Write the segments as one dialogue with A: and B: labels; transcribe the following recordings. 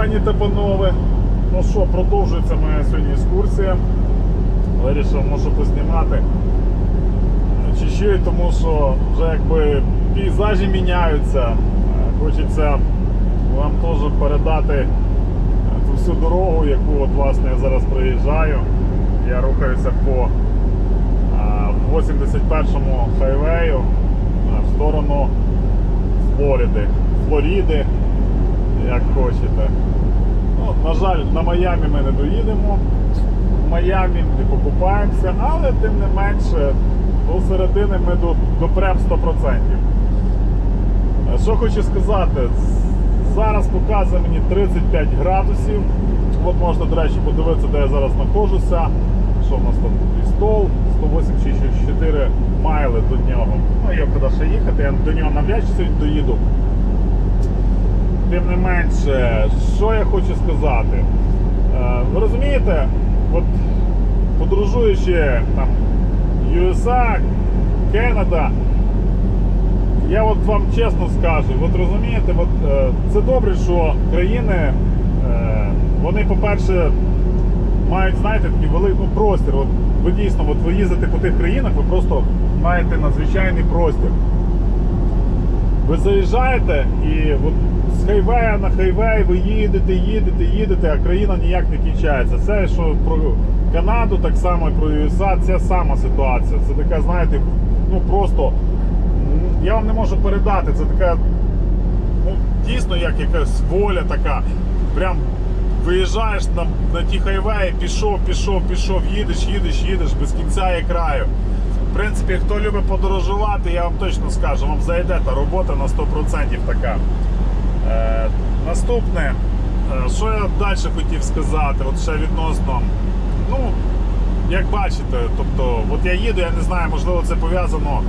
A: пані та панове. Ну що, продовжується моя сьогодні екскурсія. Вирішив, може познімати. Чи ще й тому, що вже якби пейзажі міняються. Е, Хочеться вам теж передати ту всю дорогу, яку от, власне, я зараз проїжджаю. Я рухаюся по 81-му хайвею в сторону Флориди. Флоріди, як хочете. На жаль, на Майамі ми не доїдемо. В Майамі не покупаємося, але тим не менше до середини ми до- допрем 100%. Е, Що хочу сказати, зараз показує мені 35 градусів. От можна, до речі, подивитися, де я зараз знаходжуся. Що в нас там стол, 184 майли до нього. Ну, є куди ще їхати, я до нього навряд чи доїду. Тим не менше, що я хочу сказати. Е, Ви розумієте, от подорожуючи там USA, Канада, я от вам чесно скажу, от розумієте, от, е, це добре, що країни, е, вони, по-перше, мають, знаєте, такий великий простір. От ви дійсно, от ви їздите по тих країнах, ви просто маєте надзвичайний простір. Ви заїжджаєте і от з хайвея на хайвей ви їдете, їдете, їдете, а країна ніяк не кінчається. Це що про Канаду, так само і про USA, це сама ситуація. Це така, знаєте, ну просто я вам не можу передати. Це така, ну дійсно як якась воля така. Прям виїжджаєш на, на ті хайвеї, пішов, пішов, пішов, їдеш, їдеш, їдеш без кінця і краю. Принципі, хто любить подорожувати, я вам точно скажу, вам зайде та робота на 100% така. Е, наступне, е, що я далі хотів сказати, от ще відносно, ну, як бачите, тобто, от я їду, я не знаю, можливо, це пов'язано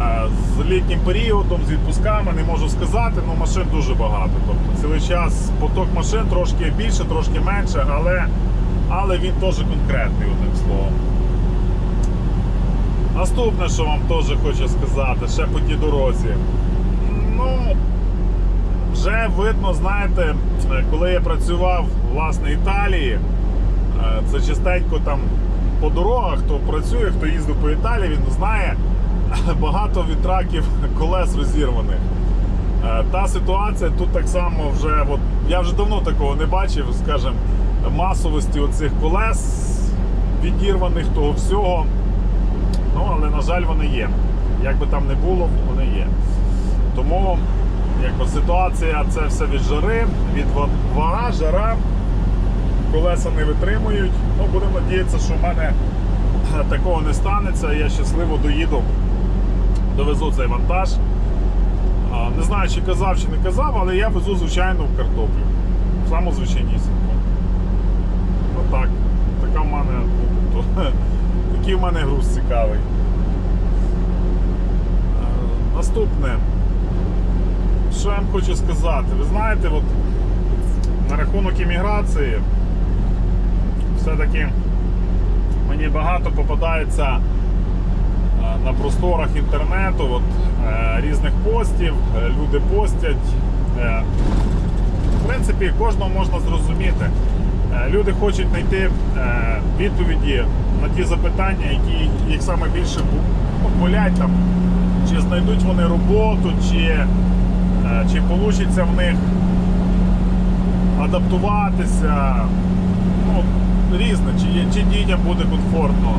A: е, з літнім періодом, з відпусками, не можу сказати, ну машин дуже багато. Тобто цілий час поток машин трошки більше, трошки менше, але, але він теж конкретний, одним словом. Наступне, що вам теж хочу сказати, ще по тій дорозі. Ну, вже видно, знаєте, коли я працював власне Італії, е, це частенько там по дорогах, хто працює, хто їздив по Італії, він знає багато вітраків колес розірваних. Е, Та ситуація тут так само вже, от, я вже давно такого не бачив, скажімо, масовості оцих колес відірваних, того всього. Ну, але, на жаль, вони є. Як би там не було, вони є. Тому якби, ситуація це все від жари, від ва- вага, жара, колеса не витримують. Ну, будемо надіятися, що в мене е, такого не станеться. Я щасливо доїду, довезу цей вантаж. Не знаю, чи казав, чи не казав, але я везу звичайну картоплю. Саму звичайнісіньку. Отак. Така в мене, ну, тобто, такий в мене груз цікавий. Е, Наступне. Що я вам хочу сказати? Ви знаєте, от на рахунок імміграції все-таки мені багато попадається е, на просторах інтернету от, е, різних постів, люди постять. В принципі, кожного можна зрозуміти. Е, Люди хочуть знайти е, відповіді на ті запитання, які їх саме більше ну, болять там, чи знайдуть вони роботу, чи, е, чи вийде в них адаптуватися. Ну, різне, чи, чи дітям буде комфортно.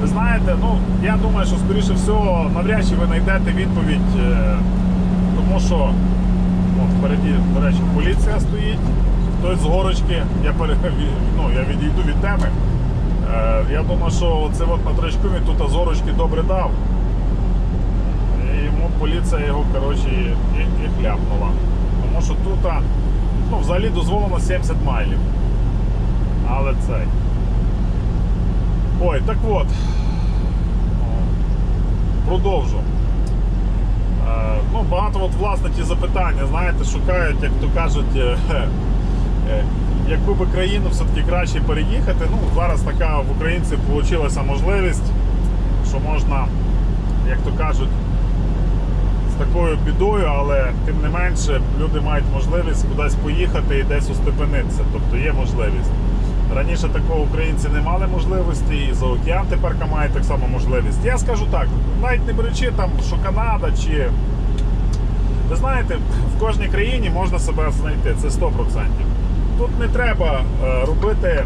A: Ви знаєте, ну я думаю, що скоріше всього навряд чи ви знайдете відповідь, тому що от, впереді, до речі, поліція стоїть, хтось з горочки, я, ну, я відійду від теми. Е, я думаю, що це от на трачку він тут з горочки добре дав. І йому поліція його коротше, і, і хляпнула. Тому що тут ну, взагалі дозволено 70 майлів. Але цей. Ой, так от. Продовжу. Е, ну, багато от, власне ті запитання, знаєте, шукають, як то кажуть, е, яку би країну все-таки краще переїхати. Ну, зараз така в українців вийшла можливість, що можна, як то кажуть, з такою бідою, але тим не менше люди мають можливість кудись поїхати і десь устепенитися. Тобто є можливість. Раніше такого українці не мали можливості, і за океан тепер мають так само можливість. Я скажу так, навіть не беручи там, що Канада чи. Ви знаєте, в кожній країні можна себе знайти, це 100%. Тут не треба е, робити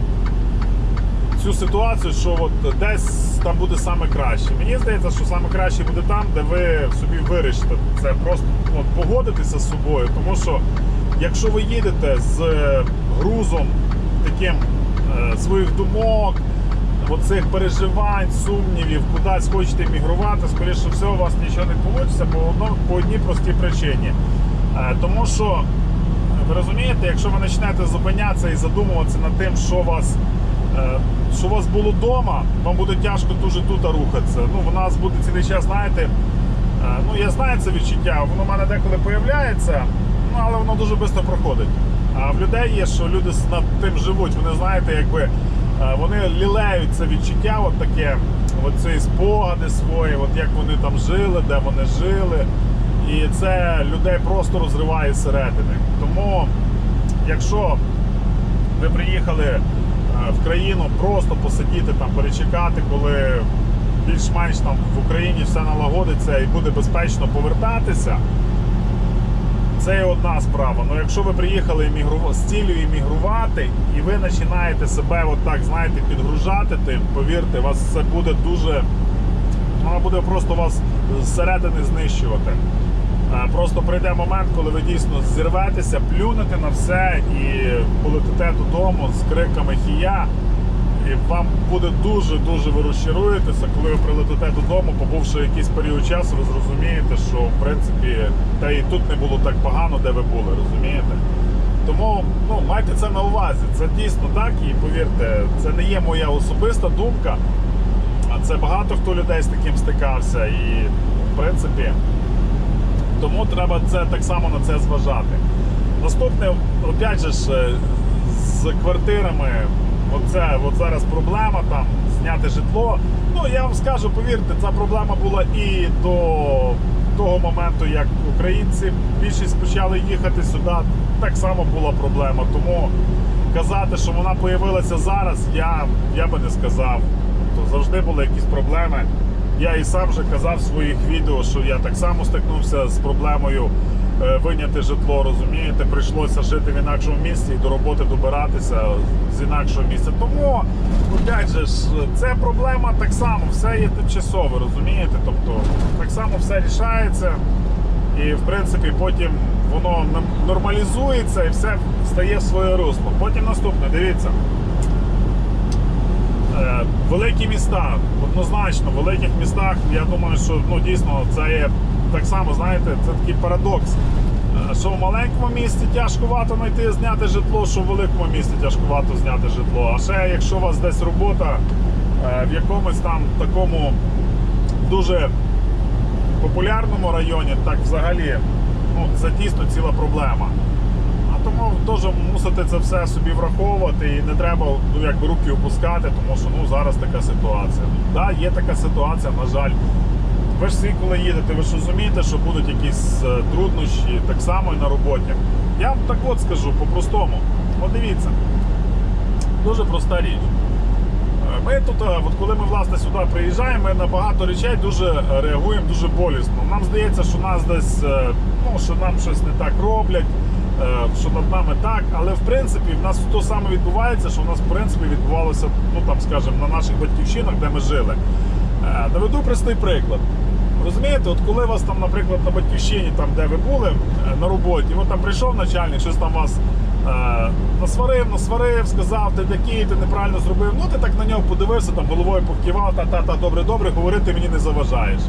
A: цю ситуацію, що от десь там буде саме краще. Мені здається, що саме краще буде там, де ви собі вирішите це. Просто от, погодитися з собою. Тому що якщо ви їдете з е, грузом таким е, своїх думок, оцих переживань, сумнівів, кудись хочете мігрувати, скоріше всього, у вас нічого не вийде по, по одній простій причині. Тому що ви розумієте, якщо ви почнете зупинятися і задумуватися над тим, що у вас, е, що у вас було вдома, вам буде тяжко дуже тут рухатися. Ну, в нас буде цілий час, знаєте, е, ну я знаю це відчуття, воно в мене деколи появляється, ну, але воно дуже швидко проходить. А в людей є, що люди над тим живуть. Вони знаєте, якби е, вони лілеють це відчуття, от таке, от спогади свої, от як вони там жили, де вони жили. І це людей просто розриває зсередини. Тому, якщо ви приїхали е, в країну просто посидіти там, перечекати, коли більш-менш там в Україні все налагодиться і буде безпечно повертатися, це є одна справа. Ну якщо ви приїхали з цілею іммігрувати, і ви починаєте себе от так, знаєте, підгружати тим, повірте, вас це буде дуже. Вона буде просто вас зсередини знищувати. Е, Просто прийде момент, коли ви дійсно зірветеся, плюнете на все і полетите додому з криками хія. І вам буде дуже-дуже ви розчаруєтеся, коли ви прилетите додому, побувши якийсь період часу, ви зрозумієте, що в принципі та і тут не було так погано, де ви були, розумієте? Тому ну, майте це на увазі. Це дійсно так, і повірте, це не є моя особиста думка. А це багато хто людей з таким стикався. І в принципі, тому треба це так само на це зважати. Наступне, опять же е, з квартирами, оце от зараз проблема там зняти житло. Ну я вам скажу, повірте, ця проблема була і до того моменту, як українці більшість почали їхати сюди. Так само була проблема. Тому казати, що вона появилася зараз, я, я би не сказав. Тобто завжди були якісь проблеми. Я і сам вже казав в своїх відео, що я так само стикнувся з проблемою е, виняти житло, розумієте, прийшлося жити в інакшому місці і до роботи добиратися з інакшого місця. Тому, опять же, це проблема так само, все є тимчасове, розумієте? Тобто так само все рішається. І в принципі потім воно нормалізується і все стає в своє русло. Потім наступне, дивіться. Е, Великі міста, однозначно, в великих містах, я думаю, що ну, дійсно це є так само, знаєте, це такий парадокс. Е, Що в маленькому місті тяжкувато знайти зняти житло, що в великому місті тяжкувато зняти житло. А ще якщо у вас десь робота е, в якомусь там такому дуже популярному районі, так взагалі ну, це дійсно ціла проблема. Тому теж мусите це все собі враховувати і не треба ну, якби руки опускати, тому що ну, зараз така ситуація. Да, є така ситуація, на жаль. Ви ж всі, коли їдете, ви ж розумієте, що будуть якісь е, труднощі, так само і на роботі. Я вам так от скажу по-простому. От дивіться, дуже проста річ. Е, Ми тут, е, от коли ми власне сюди приїжджаємо, ми на багато речей дуже реагуємо дуже болісно. Нам здається, що нас десь ну, що нам щось не так роблять, що над нами так. Але в принципі в нас то саме відбувається, що в нас в принципі відбувалося, ну там скажімо, на наших батьківщинах, де ми жили. Е, Наведу простий приклад. Розумієте, от коли вас там, наприклад, на батьківщині, там де ви були е, на роботі, от там прийшов начальник, щось там вас е, насварив, насварив, сказав, ти такий, ти неправильно зробив. Ну ти так на нього подивився, там головою повкивав, та-та-та, добре, добре, говорити мені не заважаєш.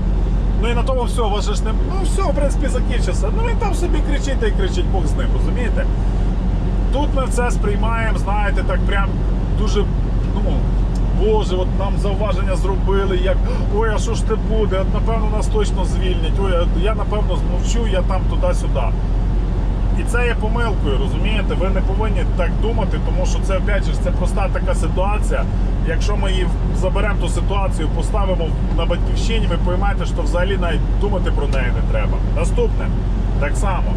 A: Ну і на тому все, ваше ж не. Ну все, в принципі, закінчився. Ну він там собі кричить та й кричить, Бог з ним, розумієте? Тут ми це сприймаємо, знаєте, так прям дуже, ну, Боже, от нам зауваження зробили, як ой, а що ж це буде? От, напевно, нас точно звільнять. Ой, я напевно змовчу, я там туди-сюди. І це є помилкою, розумієте? Ви не повинні так думати, тому що це опять же це проста така ситуація. Якщо ми її заберемо ту ситуацію, поставимо на батьківщині, ви поймаєте, що взагалі навіть думати про неї не треба. Наступне, так само.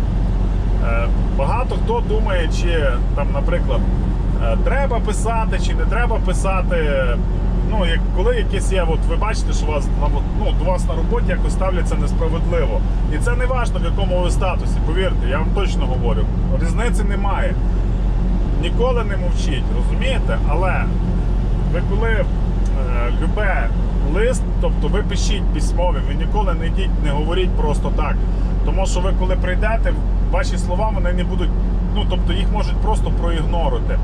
A: Е, Багато хто думає, чи там, наприклад, е, треба писати, чи не треба писати. Ну, як коли якесь є, от ви бачите, що вас ну, до вас на роботі якось ставляться несправедливо. І це не важливо, в якому ви статусі. Повірте, я вам точно говорю. Різниці немає. Ніколи не мовчіть, розумієте? Але ви коли е, любе лист, тобто ви пишіть письмові, ви ніколи не йдіть, не говоріть просто так. Тому що ви коли прийдете, ваші слова вони не будуть, ну тобто їх можуть просто проігнорити.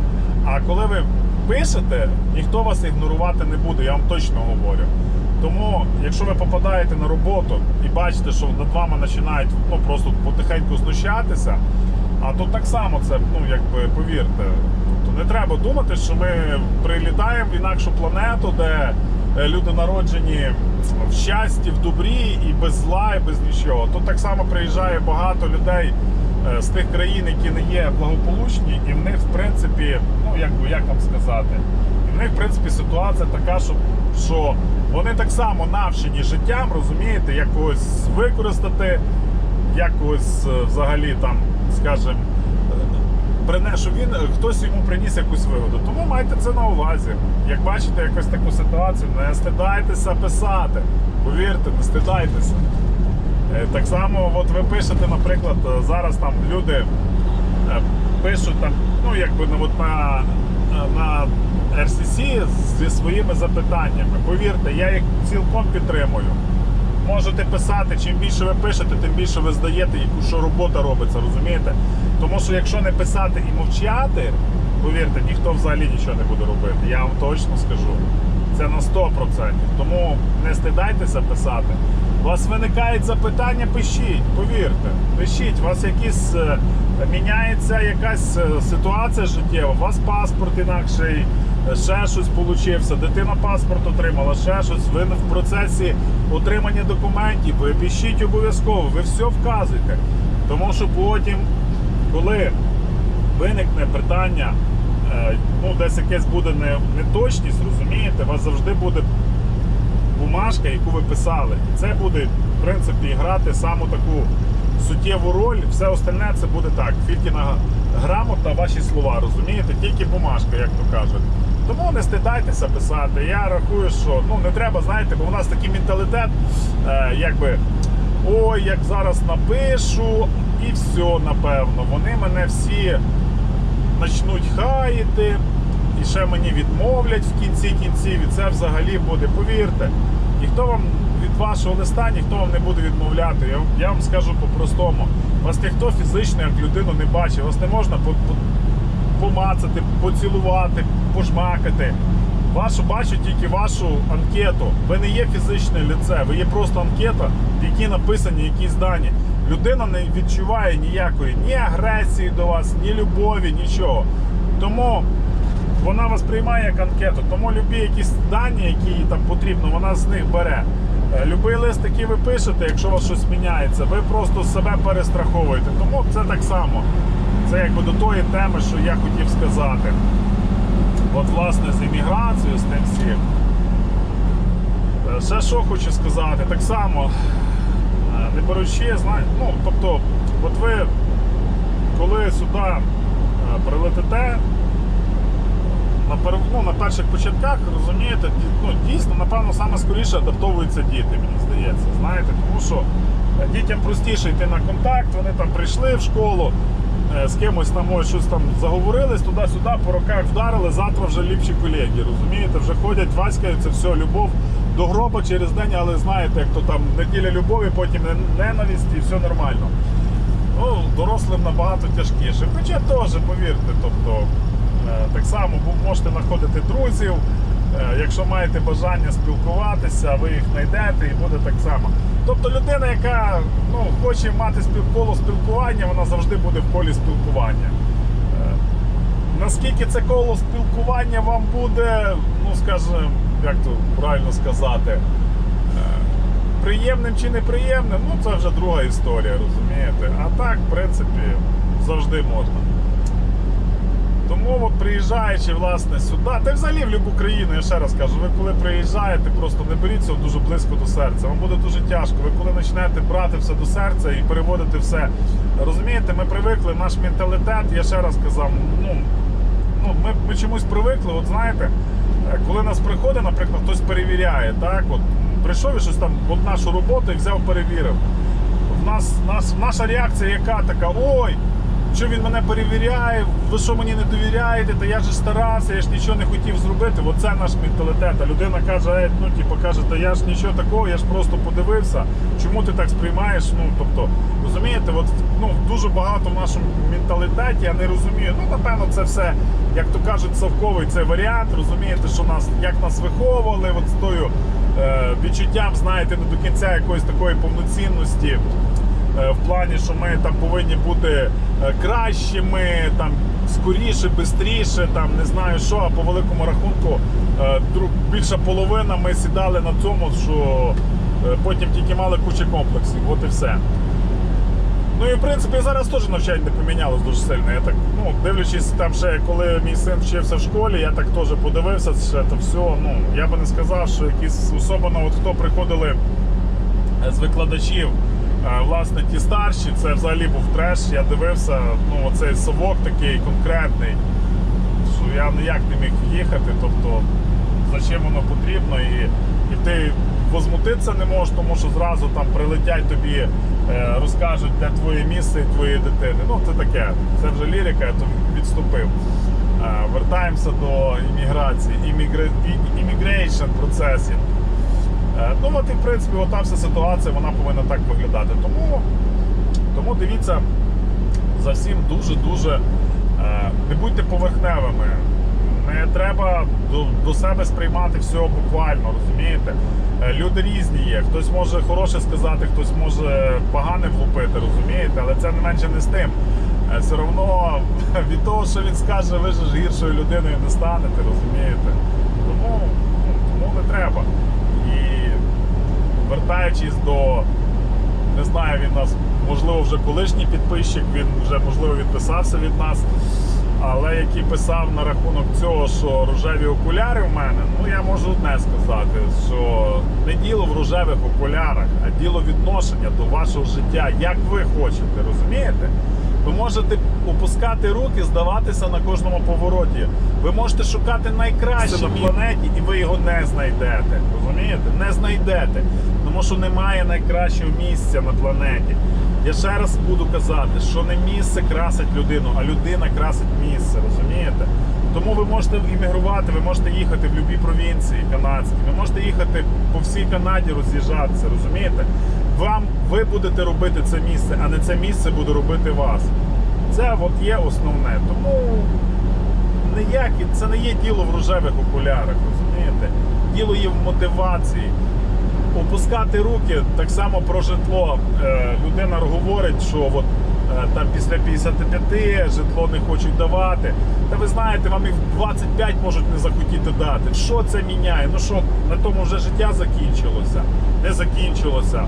A: А коли ви пишете, ніхто вас ігнорувати не буде, я вам точно говорю. Тому, якщо ви попадаєте на роботу і бачите, що над вами починають ну, просто потихеньку знущатися, а тут так само це, ну якби повірте. Тобто не треба думати, що ми прилітаємо в інакшу планету, де е, люди народжені в щасті, в добрі і без зла, і без нічого. Тут так само приїжджає багато людей е, з тих країн, які не є благополучні, і в них, в принципі, ну як би як вам сказати, і в них, в принципі, ситуація така, що, що вони так само навчені життям, розумієте, якось використати, якось е, взагалі там, скажімо, прине, щоб він хтось йому приніс якусь вигоду. Тому майте це на увазі. Як бачите якусь таку ситуацію, не стидайтеся писати. Повірте, не стидайтеся. Е, Так само, от ви пишете, наприклад, е, зараз там люди е, пишуть там, ну якби ну, от на, на RCC зі своїми запитаннями. Повірте, я їх цілком підтримую. Можете писати, чим більше ви пишете, тим більше ви здаєте, яку що робота робиться, розумієте? Тому що якщо не писати і мовчати, повірте, ніхто взагалі нічого не буде робити. Я вам точно скажу. Це на 100%. Тому не стидайтеся писати. У вас виникають запитання, пишіть, повірте, пишіть, у вас якісь е, міняється якась е, ситуація життєва, у вас паспорт інакший, ще щось получився, дитина паспорт отримала, ще щось. Ви в процесі отримання документів, ви пишіть обов'язково, ви все вказуєте. Тому що потім, коли виникне питання, е, ну десь якесь буде неточність, розумієте, у вас завжди буде бумажка, яку ви писали. І це буде, в принципі, грати саму таку суттєву роль. Все остальне це буде так. Фількіна грамота, ваші слова, розумієте? Тільки бумажка, як то кажуть. Тому не стидайтеся писати. Я рахую, що ну не треба, знаєте, бо у нас такий менталітет, е, якби ой, як зараз напишу, і все, напевно. Вони мене всі почнуть хаяти, і ще мені відмовлять в кінці кінців, і це взагалі буде, повірте. Ніхто вам від вашого листа ніхто вам не буде відмовляти. Я, я вам скажу по-простому. Вас ніхто фізично як людину не бачить, вас не можна по, по, помацати, поцілувати, пожмакати. Вашу бачать тільки вашу анкету. Ви не є фізичне лице, ви є просто анкета, в якій написані якісь дані. Людина не відчуває ніякої ні агресії до вас, ні любові, нічого. Тому вона вас приймає як анкету. Тому любі якісь дані, які їй там потрібно, вона з них бере. Е, Любий лист, який ви пишете, якщо у вас щось міняється, ви просто себе перестраховуєте. Тому це так само. Це якби до тої теми, що я хотів сказати. От, власне, з імміграцією, з тим всім. Е, Ще що хочу сказати, так само, е, не беручи, знає, ну, тобто, от ви, коли сюди прилетите, на, ну, на перших початках, розумієте, ну, дійсно, напевно, саме скоріше адаптовуються діти, мені здається. Знаєте, тому що е, дітям простіше йти на контакт, вони там прийшли в школу, е, з кимось там ось щось там заговорились, туди-сюди, по руках вдарили, завтра вже ліпші колеги. Розумієте, вже ходять, васькаються, все, любов до гроба через день, але знаєте, як то там неділя любові, потім не- ненависть і все нормально. Ну, дорослим набагато тяжкіше. Хоча теж, повірте, тобто так само бу- можете знаходити друзів. е, Якщо маєте бажання спілкуватися, ви їх знайдете і буде так само. Тобто людина, яка ну, хоче мати коло спілкування, вона завжди буде в колі спілкування. Е, Наскільки це коло спілкування вам буде, ну скажімо, як то правильно сказати, е, приємним чи неприємним, ну це вже друга історія, розумієте? А так, в принципі, завжди можна. Тому от приїжджаючи власне сюди, та взагалі в будь-яку країну, я ще раз кажу, ви коли приїжджаєте, просто не беріть цього дуже близько до серця. Вам буде дуже тяжко. Ви коли почнете брати все до серця і переводити все. Розумієте, ми привикли, наш менталітет, я ще раз казав, ну, ну ми, ми чомусь привикли, от знаєте, е, коли нас приходить, наприклад, хтось перевіряє, так, от прийшов і щось там, от нашу роботу і взяв, перевірив. В нас, нас, наша реакція яка така, ой, що він мене перевіряє, ви що мені не довіряєте, та я ж старався, я ж нічого не хотів зробити. Оце наш менталітет. А людина каже, ну типу, каже, та я ж нічого такого, я ж просто подивився. Чому ти так сприймаєш? Ну тобто, розумієте, от ну дуже багато в нашому менталітеті, я не розумію. Ну, напевно, це все, як то кажуть, совковий цей варіант. Розумієте, що нас як нас виховували, от з тою е, відчуттям, знаєте, не до кінця якоїсь такої повноцінності. Е, в плані, що ми там повинні бути е, кращими, там скоріше, швидше, там не знаю що, а по великому рахунку е, більша половина ми сідали на цьому, що потім тільки мали кучу комплексів. От і все. Ну і в принципі зараз теж навчання не помінялось дуже сильно. Я так, ну, дивлячись там ще, коли мій син вчився в школі, я так теж подивився, ще то все. Ну, я би не сказав, що якісь особливо, от хто приходили з викладачів, власне, ті старші, це взагалі був треш. Я дивився, ну, оцей совок такий конкретний, що я ніяк не міг їхати. Тобто, зачем воно потрібно, і, і ти возмутитися не можеш, тому що зразу там прилетять тобі, е, розкажуть, де твоє місце і твої дитини. Ну, це таке, це вже лірика, я то відступив. Е, Вертаємося до імміграції, іммігрейшн процесів. Ну от і в принципі ота вся ситуація вона повинна так виглядати. Тому, тому дивіться за всім дуже-дуже е, не будьте поверхневими. Не треба до, до себе сприймати все буквально, розумієте? Е, Люди різні є. Хтось може хороше сказати, хтось може погане влупити, розумієте, але це не менше не з тим. Е, Все одно від того, що він скаже, ви ж гіршою людиною не станете, розумієте? Тому, ну, тому не треба. І вертаючись до, не знаю, він нас, можливо, вже колишній підписчик, він вже, можливо, відписався від нас. Але який писав на рахунок цього, що рожеві окуляри в мене, ну я можу одне сказати, що не діло в рожевих окулярах, а діло відношення до вашого життя, як ви хочете, розумієте? Ви можете опускати руки, здаватися на кожному повороті. Ви можете шукати найкраще на планеті, і ви його не знайдете. Розумієте? Не знайдете. Тому що немає найкращого місця на планеті. Я ще раз буду казати, що не місце красить людину, а людина красить місце, розумієте? Тому ви можете іммігрувати, ви можете їхати в будь-якій провінції канадській, ви можете їхати по всій Канаді роз'їжджатися, розумієте? Вам ви будете робити це місце, а не це місце буде робити вас. Це от є основне. Тому ніякі, це не є діло в рожевих окулярах, розумієте? Діло є в мотивації. Опускати руки так само про житло. Е, людина говорить, що от, е, там після 55 житло не хочуть давати. Та ви знаєте, вам в 25 можуть не захотіти дати. Що це міняє? Ну що, на тому вже життя закінчилося? Не закінчилося.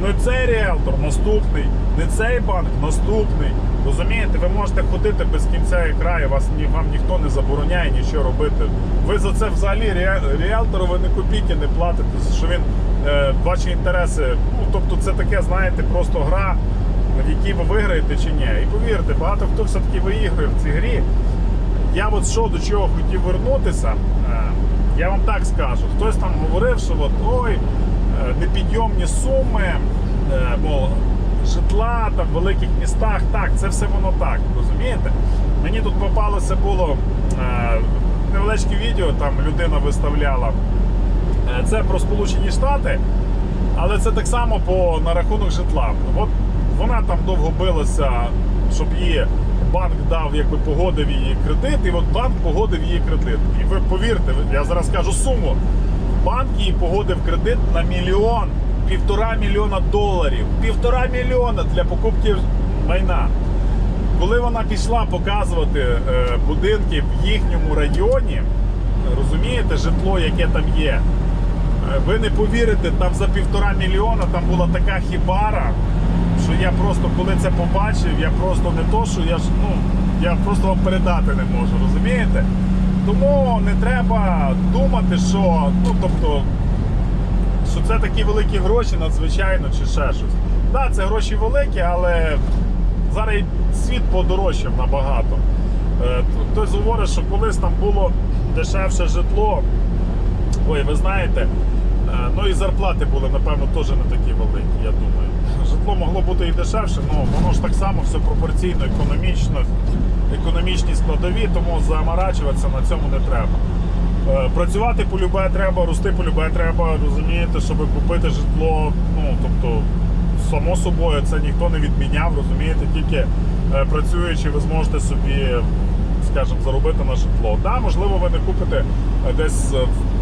A: Ну цей ріелтор наступний, не цей банк наступний. Розумієте, ви можете ходити без кінця і краю, вас ні, вам ніхто не забороняє нічого робити. Ви за це взагалі ріел- ріелтору ви не копійки не платите, що він е, ваші інтереси. Ну тобто це таке, знаєте, просто гра, в якій ви виграєте чи ні. І повірте, багато хто все-таки виіграє в цій грі. Я от що до чого хотів вернутися, е, я вам так скажу. Хтось там говорив, що от ой, е, непідйомні суми, е, мов, житла там в великих містах. Так, це все воно так, розумієте? Мені тут попалося було е, невеличке відео, там людина виставляла. Е, Це про Сполучені Штати, але це так само по, на рахунок житла. От вона там довго билася, щоб її банк дав, якби погодив її кредит, і от банк погодив її кредит. І ви повірте, я зараз скажу суму. Банк їй погодив кредит на мільйон, півтора мільйона доларів. Півтора мільйона для покупки майна. Коли вона пішла показувати е, будинки в їхньому районі, розумієте, житло, яке там є. Е, Ви не повірите, там за півтора мільйона там була така хібара, що я просто коли це побачив, я просто не то, що я ж ну я просто вам передати не можу, розумієте? Тому не треба думати, що ну тобто, що це такі великі гроші, надзвичайно, чи ще щось. Так, це гроші великі, але зараз світ подорожчав набагато. Е, Хтось говорить, що колись там було дешевше житло. Ой, ви знаєте, е, ну і зарплати були, напевно, теж не такі великі, я думаю. Житло могло бути і дешевше, але воно ж так само все пропорційно, економічно, економічні складові, тому заморачуватися на цьому не треба. Е, Працювати полюбе треба, рости полюбе треба, розумієте, щоб купити житло. Ну, тобто, само собою, це ніхто не відміняв, розумієте, тільки е, працюючи, ви зможете собі, скажімо, заробити на житло. Да, можливо, ви не купите е, десь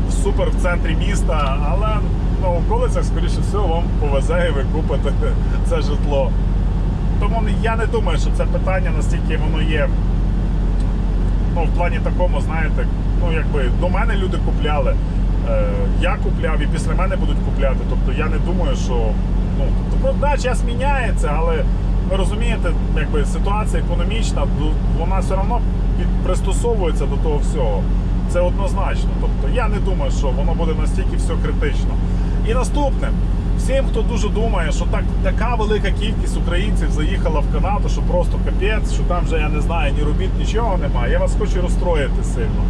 A: в супер в центрі міста, але на околицях, скоріше всього, вам повезе і ви купите це житло. Тому я не думаю, що це питання настільки воно є ну, в плані такому, знаєте, ну якби до мене люди купляли. Е, я купляв і після мене будуть купляти. Тобто я не думаю, що ну тобто, да, час міняється, але ви розумієте, якби ситуація економічна, вона все одно пристосовується до того всього. Це однозначно. Тобто я не думаю, що воно буде настільки все критично. І наступне. Всім, хто дуже думає, що так така велика кількість українців заїхала в Канаду, що просто капець, що там вже я не знаю, ні робіт, нічого немає. Я вас хочу розстроїти сильно.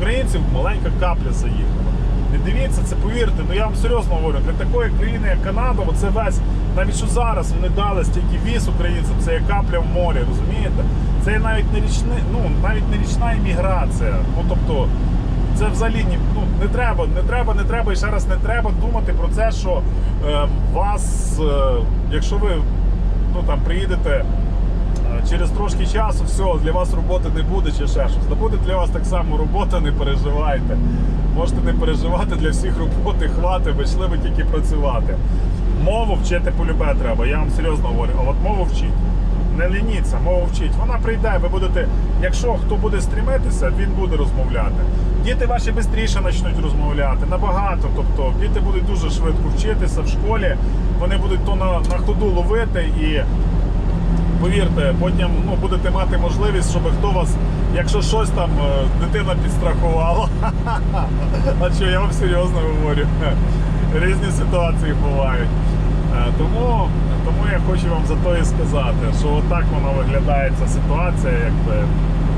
A: Українців маленька капля заїхала. Не дивіться, це повірте, ну я вам серйозно говорю, для такої країни, як Канада, оце весь, навіть що зараз вони дали стільки віз українцям, це є капля в морі, розумієте? Це навіть не річни, ну навіть не річна імміграція. Ну тобто. Це взагалі ну, не треба, не треба, не треба і ще раз не треба думати про це, що е, вас, е, якщо ви ну, там, приїдете через трошки часу, все, для вас роботи не буде чи ще щось. Та буде для вас так само робота, не переживайте. Можете не переживати, для всіх роботи хватить, ви йшли ви тільки працювати. Мову вчити полюбе треба, я вам серйозно говорю, а от мову вчіть. Не лініться, мову вчіть. Вона прийде, ви будете. Якщо хто буде стрімитися, він буде розмовляти. Діти ваші швидше почнуть розмовляти, набагато. Тобто діти будуть дуже швидко вчитися в школі, вони будуть то на, на ходу ловити і повірте, потім ну, будете мати можливість, щоб хто вас, якщо щось там е, дитина підстрахувала. А що я вам серйозно говорю? Різні ситуації бувають. Е, Тому, тому я хочу вам за то і сказати, що отак вона виглядає ця ситуація, якби,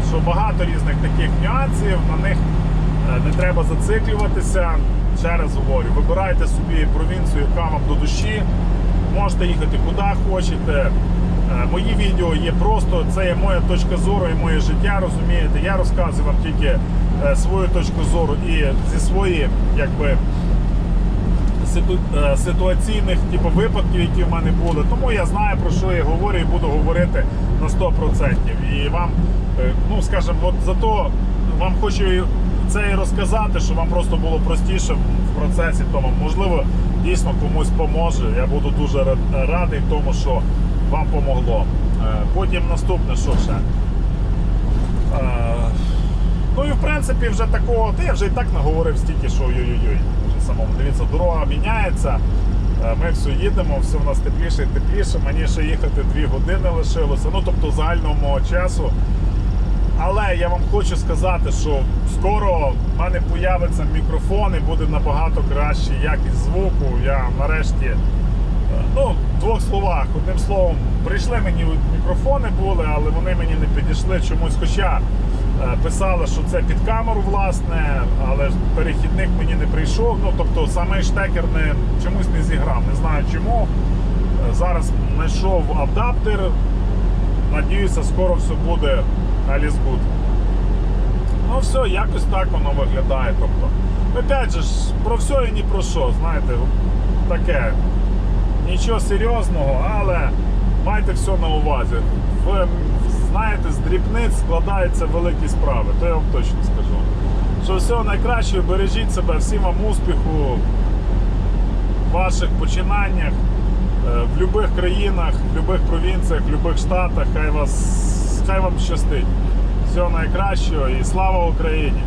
A: що багато різних таких нюансів, на них е, не треба зациклюватися. Ще раз говорю, вибирайте собі провінцію, яка вам до душі, можете їхати куди хочете. Е, Мої відео є просто, це є моя точка зору і моє життя, розумієте. Я розказую вам тільки е, свою точку зору і зі своєї, якби ситу- е, ситуаційних типу, випадків, які в мене були. Тому я знаю про що я говорю і буду говорити на 100%. І вам, ну скажімо, от зато вам хочу це і розказати, щоб вам просто було простіше в процесі. Тому можливо дійсно комусь поможе. Я буду дуже ра- радий тому, що вам помогло. Е, Потім наступне, що ще. Е, Ну і в принципі вже такого, та я вже і так наговорив стільки, що ой-ой-ой. Вже самому дивіться, дорога міняється. е, Ми все їдемо, все в нас тепліше і тепліше. Мені ще їхати 2 години лишилося. Ну тобто загального мого часу. Але я вам хочу сказати, що скоро в мене появиться мікрофон і буде набагато краща якість звуку. Я нарешті, ну, двох словах, одним словом, прийшли мені мікрофони були, але вони мені не підійшли чомусь. Хоча е, писали, що це під камеру, власне, але перехідник мені не прийшов. Ну, тобто самий штекер не, чомусь не зіграв. Не знаю чому. Е, Зараз знайшов адаптер. Надіюся, скоро все буде Good. Ну все, якось так воно виглядає. Тобто, опять же, про все і ні про що, знаєте, таке. Нічого серйозного, але майте все на увазі. В, знаєте, з дрібниць складаються великі справи, то я вам точно скажу. Що всього найкращого, бережіть себе, всім вам успіху в ваших починаннях е, в будь-яких країнах, в будь-яких провінціях, в будь-яких штатах. Хай вас хай вам щастить. Всього найкращого і слава Україні!